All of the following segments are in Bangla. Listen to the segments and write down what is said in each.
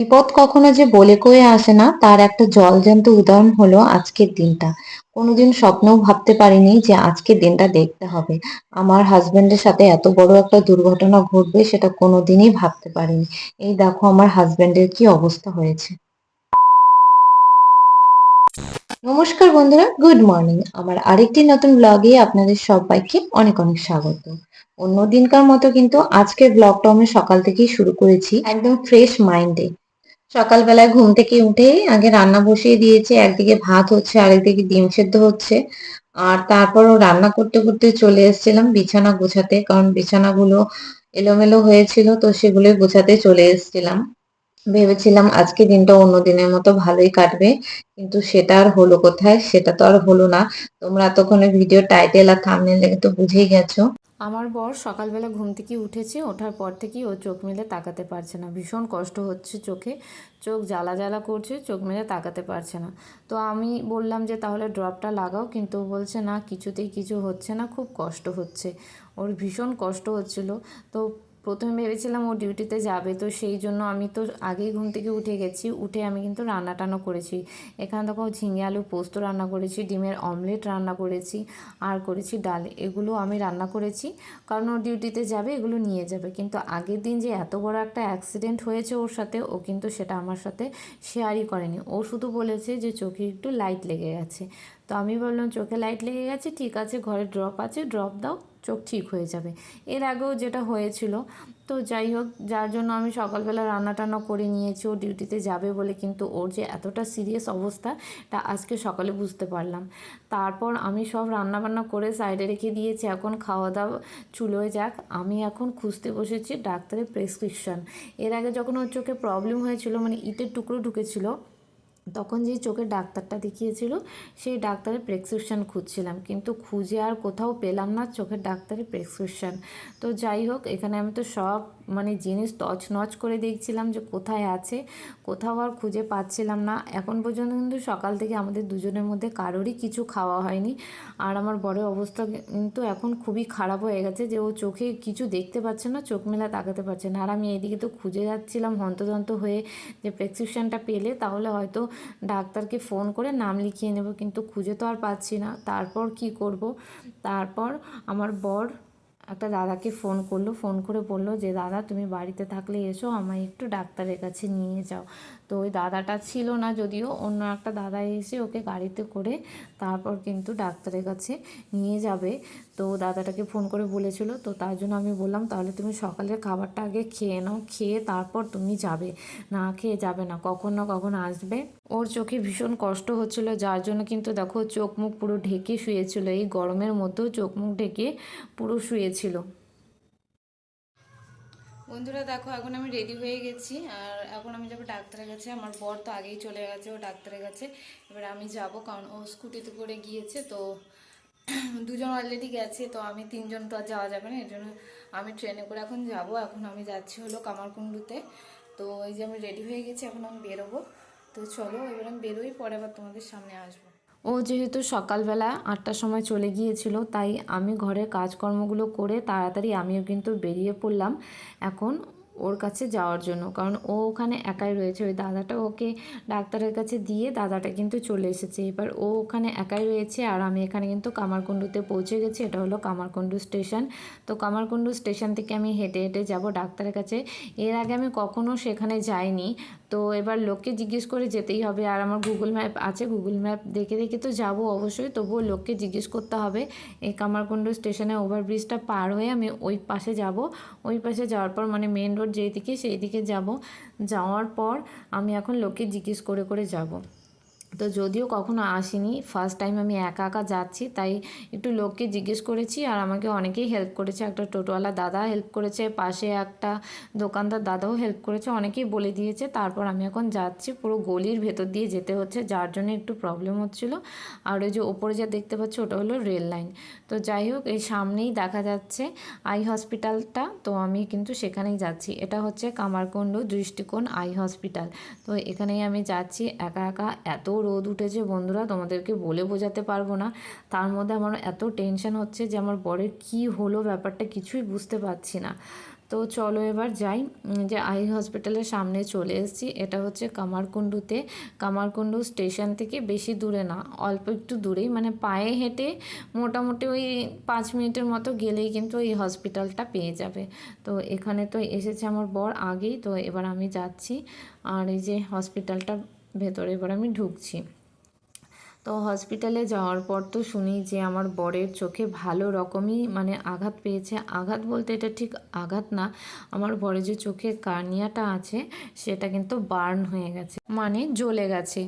বিপদ কখনো যে বলে কয়ে আসে না, তার একটা জলজ্যান্ত উদাহরণ হলো আজকের দিনটা। কোনোদিন স্বপ্নেও ভাবতে পারিনি যে আজকের দিনটা দেখতে হবে। আমার হাজবেন্ডের সাথে এত বড় একটা দুর্ঘটনা ঘটবে সেটা কোনোদিনই ভাবতে পারিনি। এই দেখো আমার হাজবেন্ডের কি অবস্থা হয়েছে। নমস্কার বন্ধুরা গুড মর্নিং আমার আরেকটি নতুন ব্লগে আপনাদের সবাইকে অনেক অনেক স্বাগত। অন্য দিনকার মতো কিন্তু আজকের ব্লগটা আমি সকাল থেকেই শুরু করেছি একদম ফ্রেশ মাইন্ডে সকালবেলায় ঘুম থেকে উঠে আগে রান্না বসিয়ে দিয়েছে, একদিকে ভাত হচ্ছে, আরেকদিকে ডিম সেদ্ধ হচ্ছে। আর তারপর রান্না করতে করতে চলে এসেছিলাম বিছানা গোছাতে, কারণ বিছানাগুলো এলোমেলো হয়েছিল, তো সেগুলোই গোছাতে চলে এসেছিলাম। ভেবেছিলাম আজকে দিনটা অন্য দিনের মতো ভালোই কাটবে, কিন্তু সেটা আর হলো কোথায়, সেটা তো আর হলো না। তোমরা এতক্ষণে ভিডিও টাইটেল আর থামনেল দেখে তো বুঝেই গেছো। আমার বর সকালবেলা ঘুম থেকে উঠেছে, ওঠার পর থেকেই ও চোখ মেলে তাকাতে পারছে না। ভীষণ কষ্ট হচ্ছে চোখে। চোখ জ্বালা জ্বালা করছে, চোখ মেলে তাকাতে পারছে না। তো আমি বললাম যে, তাহলে ড্রপটা লাগাও। কিন্তু বলছে, না, কিছুতেই কিছু হচ্ছে না, খুব কষ্ট হচ্ছে। ওর ভীষণ কষ্ট হচ্ছিল। তো প্রথমে ভেবেছিলাম ও ডিউটিতে যাবে, তো সেই জন্য আমি তো আগেই ঘুম থেকে উঠে গেছি। উঠে আমি কিন্তু রান্না টান্না করেছি। এখানে দেখো ঝিঙে আলু পোস্ত রান্না করেছি, ডিমের অমলেট রান্না করেছি, আর করেছি ডাল। এগুলো আমি রান্না করেছি। কারণ ও ডিউটিতে যাবে, এগুলো নিয়ে যাবে। কিন্তু আগের দিন যে এত বড় একটা অ্যাক্সিডেন্ট হয়েছে ওর সাথে, ও কিন্তু সেটা আমার সাথে শেয়ারই করেনি। ও শুধু বলেছে যে চোখে একটু লাইট লেগে গেছে। তো আমি বললাম চোখে লাইট লেগে গেছে, ঠিক আছে, ঘরে ড্রপ আছে ড্রপ দাও, চোখ ঠিক হয়ে যাবে। এর আগেও যেটা হয়েছিল, তো যাই হোক, যার জন্য আমি সকালবেলা রান্না টান্না করে নিয়েছি, ও ডিউটিতে যাবে বলে কিন্তু ওর যে এতটা সিরিয়াস অবস্থা, তা আজকে সকালে বুঝতে পারলাম। তারপর আমি সব রান্না বান্না করে সাইডে রেখে দিয়েছি, এখন খাওয়া দাওয়া চুলোয় যাক। আমি এখন খুঁজতে বসেছি ডাক্তারের প্রেসক্রিপশন এর আগে যখন ওর চোখে প্রবলেম হয়েছিল মানে ইটের টুকরো ঢুকেছিল তখন যে চোখের ডাক্তারটা দেখিয়েছিল, সেই ডাক্তারের প্রেসক্রিপশান খুঁজছিলাম। কিন্তু খুঁজে আর কোথাও পেলাম না চোখের ডাক্তারের প্রেসক্রিপশান তো যাই হোক, এখানে আমি তো সব মানে জিনিস তছনছ করে দেখছিলাম যে কোথায় আছে, কোথাও আর খুঁজে পাচ্ছিলাম না। এখন পর্যন্ত কিন্তু সকাল থেকে আমাদের দুজনের মধ্যে কারোরই কিছু খাওয়া হয়নি। আর আমার বড় অবস্থা কিন্তু এখন খুবই খারাপ হয়ে গেছে যে ও চোখে কিছু দেখতে পাচ্ছে না, চোখ মেলা তাকাতে পারছে না। আর আমি এদিকে তো খুঁজে যাচ্ছিলাম হন্তদন্ত হয়ে যে প্রেসক্রিপশানটা পেলে, তাহলে হয়তো ডাক্তারকে ফোন করে নাম লিখিয়ে নেব, কিন্তু খুঁজে তো আর পাচ্ছি না। তারপর কি করব? তারপর আমার বর একটা দাদাকে ফোন করল, ফোন করে বলল যে, দাদা, তুমি বাড়িতে থাকলে এসো, আমায় একটু ডাক্তারের কাছে নিয়ে যাও। তো ওই দাদাটা ছিল না যদিও, অন্য একটা দাদা এসে ওকে গাড়িতে করে তারপর কিন্তু ডাক্তারের কাছে নিয়ে যাবে। তো দাদাটাকে ফোন করে বলেছিল, তো তার জন্য আমি বললাম, তাহলে তুমি সকালের খাবারটা আগে খেয়ে নাও, খেয়ে তারপর তুমি যাবে। না খেয়ে যাবে না, কখন না কখন আসবে। ওর চোখে ভীষণ কষ্ট হচ্ছিল, যার জন্য কিন্তু দেখো চোখ মুখ পুরো ঢেকে শুয়েছিল। এই গরমের মধ্যেও চোখ মুখ ঢেকে পুরো শুয়েছিল। বন্ধুরা, দেখো, এখন আমি রেডি হয়ে গেছি। আর এখন আমি যাব ডাক্তারের কাছে। আমার বর তো আগেই চলে গেছে, ও ডাক্তারের কাছে। এবার আমি যাব, কারণ ও স্কুটিতে করে গিয়েছে, তো দুজন অলরেডি গেছে, তো আমি তিনজন তো আর যাওয়া যাবে না। এই জন্য আমি ট্রেনে করে এখন যাব। এখন আমি যাচ্ছি হলো কামারকুণ্ডুতে। তো এই যে আমি রেডি হয়ে গেছি, এখন আমি বেরোবো। তো চলো, এবার আমি বেরোই, পরে আবার তোমাদের সামনে আসব। ও যেহেতু সকালবেলা আটটার সময় চলে গিয়েছিল, তাই আমি ঘরের কাজকর্মগুলো করে তাড়াতাড়ি আমিও কিন্তু বেরিয়ে পড়লাম এখন ওর কাছে যাওয়ার জন্য। কারণ ও ওখানে একাই রয়েছে, ওই দাদাটা ওকে ডাক্তারের কাছে দিয়ে দাদাটা কিন্তু চলে এসেছে। এবার ও ওখানে একাই রয়েছে আর আমি এখানে কিন্তু কামারকুণ্ডুতে পৌঁছে গেছি, এটা হলো কামারকুণ্ডু স্টেশন। তো কামারকুণ্ডু স্টেশন থেকে আমি হেঁটে হেঁটে যাব ডাক্তারের কাছে। এর আগে আমি কখনো সেখানে যাইনি তো এবার লোককে জিজ্ঞেস করে যেতেই হবে। আর আমার গুগল ম্যাপ আছে গুগল ম্যাপ দেখে দেখে তো যাব অবশ্যই, তবুও লোককে জিজ্ঞেস করতে হবে। এই কামারকুণ্ড স্টেশনে ওভারব্রিজটা পার হয়ে আমি ওই পাশে যাব। ওই পাশে যাওয়ার পর মানে মেন রোড যেই দিকে সেই দিকে যাব। যাওয়ার পর আমি এখন লোককে জিজ্ঞেস করে করে যাব। তো যদিও কখনো আসিনি ফার্স্ট টাইম আমি একা একা যাচ্ছি, তাই একটু লোককে জিজ্ঞেস করেছি আর আমাকে অনেকেই হেল্প করেছে। একটা টোটোওয়ালা দাদা হেল্প করেছে, পাশে একটা দোকানদার দাদাও হেল্প করেছে, অনেকেই বলে দিয়েছে। তারপর আমি এখন যাচ্ছি, পুরো গলির ভেতর দিয়ে যেতে হচ্ছে, যার জন্য একটু প্রবলেম হচ্ছিল। আর ওই যে ওপরে যা দেখতে পাচ্ছি, ওটা হলো রেল লাইন তো যাই হোক, এই সামনেই দেখা যাচ্ছে আই হসপিটালটা তো আমি কিন্তু সেখানেই যাচ্ছি। এটা হচ্ছে কামারকুণ্ড দৃষ্টিকোণ আই হসপিটাল তো এখানেই আমি যাচ্ছি, একা একা এত রোদ উঠেছে, বন্ধুরা তোমাদেরকে বলে বোঝাতে পারব না। তার মধ্যে আমার এত টেনশন হচ্ছে যে আমার বরের কি হলো ব্যাপারটা কিছুই বুঝতে পারছি না। তো চলো এবার যাই যে আই হসপিটালের সামনে চলে এসেছি। এটা হচ্ছে কামারকুণ্ডুতে। কামারকুণ্ডু স্টেশন থেকে বেশি দূরে না, অল্প একটু দূরেই। মানে পায়ে হেঁটে মোটামুটি ওই পাঁচ মিনিটের মতো গেলেই কিন্তু এই হসপিটালটা পেয়ে যাবে। তো এখানে তো এসেছে আমার বর আগেই, তো এবার আমি যাচ্ছি। আর এই যে হসপিটালটা ভেতরে, এবার আমি ঢুকছি। তো হসপিটালে যাওয়ার পর তো শুনি যে আমার বরের চোখে ভালো রকমই মানে আঘাত পেয়েছে। আঘাত বলতে এটা ঠিক আঘাত না, আমার বরের যে চোখে কার্নিয়াটা আছে, সেটা কিন্তু বার্ন হয়ে গেছে মানে জ্বলে গেছে।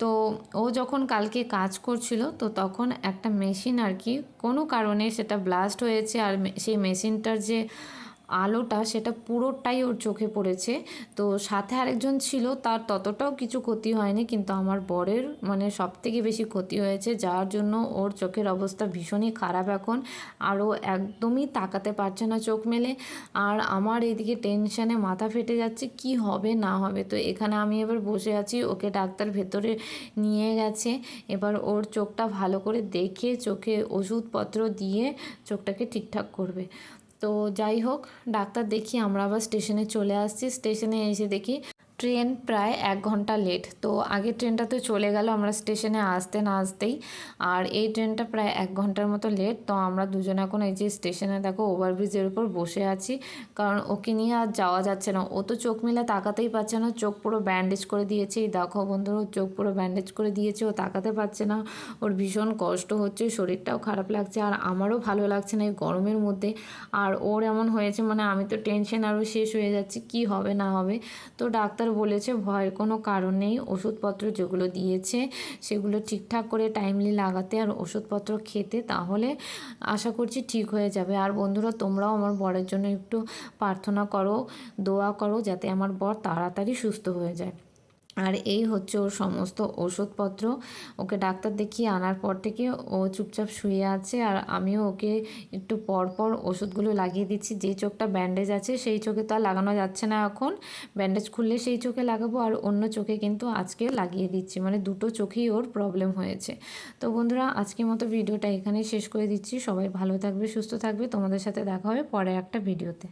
তো ও যখন কালকে কাজ করছিল, তো তখন একটা মেশিন আর কি, কোনো কারণে সেটা ব্লাস্ট হয়েছে আর সেই মেশিনটার যে আলোটা সেটা পুরোটাই ওর চোখে পড়েছে। তো সাথে আরেকজন ছিল, তার ততটাও কিছু ক্ষতি হয়নি, কিন্তু আমার বরের মানে সব থেকে বেশি ক্ষতি হয়েছে, যার জন্য ওর চোখের অবস্থা ভীষণই খারাপ এখন, আর ও একদমই তাকাতে পারছে না চোখ মেলে, আর আমার এইদিকে টেনশানে মাথা ফেটে যাচ্ছে, কি হবে না হবে। তো এখানে আমি এবার বসে আছি, ওকে ডাক্তার ভেতরে নিয়ে গেছে, এবার ওর চোখটা ভালো করে দেখে, চোখে ওষুধপত্র দিয়ে চোখটাকে ঠিকঠাক করবে। তো যাই হোক ডাক্তার দেখি আমরা আবার স্টেশনে চলে আসছি। স্টেশনে এসে দেখি ট্রেন প্রায় এক ঘণ্টা লেট তো আগের ট্রেনটা তো চলে গেল, আমরা স্টেশনে আসতে না আসতেই, আর এই ট্রেনটা প্রায় এক ঘণ্টার মতো লেট তো আমরা দুজনে এখন এই যে স্টেশনে দেখো ওভারব্রিজের উপর বসে আছি, কারণ ওকে নিয়ে আর যাওয়া যাচ্ছে না। ও তো চোখ মিলে তাকাতেই পারছে না, চোখ পুরো ব্যান্ডেজ করে দিয়েছে। এই দেখো বন্ধুরা ওর চোখ পুরো ব্যান্ডেজ করে দিয়েছে, ও তাকাতে পারছে না, ওর ভীষণ কষ্ট হচ্ছে, শরীরটাও খারাপ লাগছে, আর আমারও ভালো লাগছে না এই গরমের মধ্যে। আর ওর এমন হয়েছে মানে আমি তো টেনশন আরও শেষ হয়ে যাচ্ছি, কি হবে না হবে। তো ডাক্তার বলেছে, ভয়ের কোনো কারণ নেই। ওষুধপত্র যেগুলো দিয়েছে, সেগুলো ঠিকঠাক করে টাইমলি লাগাতে আর ওষুধপত্র খেতে তাহলে আশা করছি ঠিক হয়ে যাবে। আর বন্ধুরা, তোমরাও আমার বরের জন্য একটু প্রার্থনা করো, দোয়া করো, যাতে আমার বর তাড়াতাড়ি সুস্থ হয়ে যায়। আর এই হচ্ছে ওর সমস্ত ওষুধপত্র। ওকে ডাক্তার দেখিয়ে আনার পর থেকে ও চুপচাপ শুয়ে আছে আর আমিও ওকে একটু পর পর ওষুধগুলো লাগিয়ে দিচ্ছি। যে চোখটা ব্যান্ডেজ আছে সেই চোখে তো আর লাগানো যাচ্ছে না এখন। ব্যান্ডেজ খুললে সেই চোখে লাগাবো আর অন্য চোখে কিন্তু আজকে লাগিয়ে দিচ্ছি। মানে দুটো চোখেই ওর প্রবলেম হয়েছে। তো বন্ধুরা, আজকের মতো ভিডিওটা এখানেই শেষ করে দিচ্ছি। সবাই ভালো থাকবে, সুস্থ থাকবে। তোমাদের সাথে দেখা হবে পরে একটা ভিডিওতে।